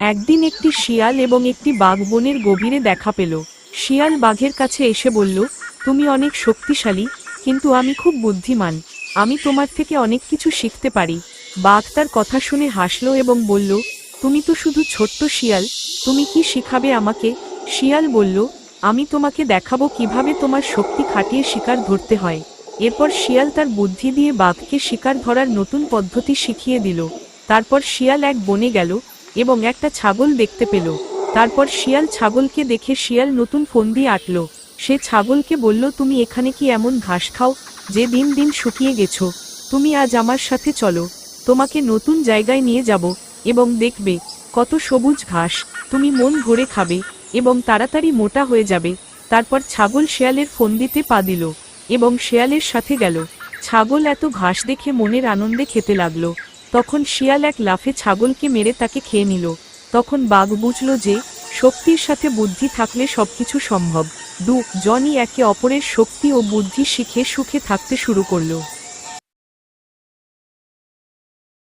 একদিন একটি শিয়াল এবং একটি বাঘ বনের গভীরে দেখা পেল। শিয়াল বাঘের কাছে এসে বলল, তুমি অনেক শক্তিশালী, কিন্তু আমি খুব বুদ্ধিমান। আমি তোমার থেকে অনেক কিছু শিখতে পারি। বাঘ তার কথা শুনে হাসলো এবং বলল, তুমি তো শুধু ছোট্ট শিয়াল, তুমি কি শিখাবে আমাকে? শিয়াল বলল, আমি তোমাকে দেখাবো কীভাবে তোমার শক্তি খাটিয়ে শিকার ধরতে হয়। এরপর শিয়াল তার বুদ্ধি দিয়ে বাঘকে শিকার ধরার নতুন পদ্ধতি শিখিয়ে দিল। তারপর শিয়াল এক বনে গেল এবং একটা ছাগল দেখতে পেল। তারপর শিয়াল ছাগলকে দেখে শিয়াল নতুন ফন্দি আটল। সে ছাগলকে বলল, তুমি এখানে কি এমন ঘাস খাও যে দিন দিন শুকিয়ে গেছো? তুমি আজ আমার সাথে চলো। তোমাকে নতুন জায়গায় নিয়ে যাব এবং দেখবে কত সবুজ ঘাস। তুমি মন ভরে খাবে এবং তাড়াতাড়ি মোটা হয়ে যাবে। তারপর ছাগল শেয়ালের ফন্দিতে পা দিল এবং শেয়ালের সাথে গেল। ছাগল এত ঘাস দেখে মনের আনন্দে খেতে লাগল। তখন শিয়াল এক লাফে ছাগলকে মেরে তাকে খেয়ে নিল। তখন বাঘ বুঝল যে, শক্তির সাথে বুদ্ধি থাকলে সবকিছু সম্ভব। দু, জনই একে অপরের শক্তি ও বুদ্ধি শিখে সুখে থাকতে শুরু করল।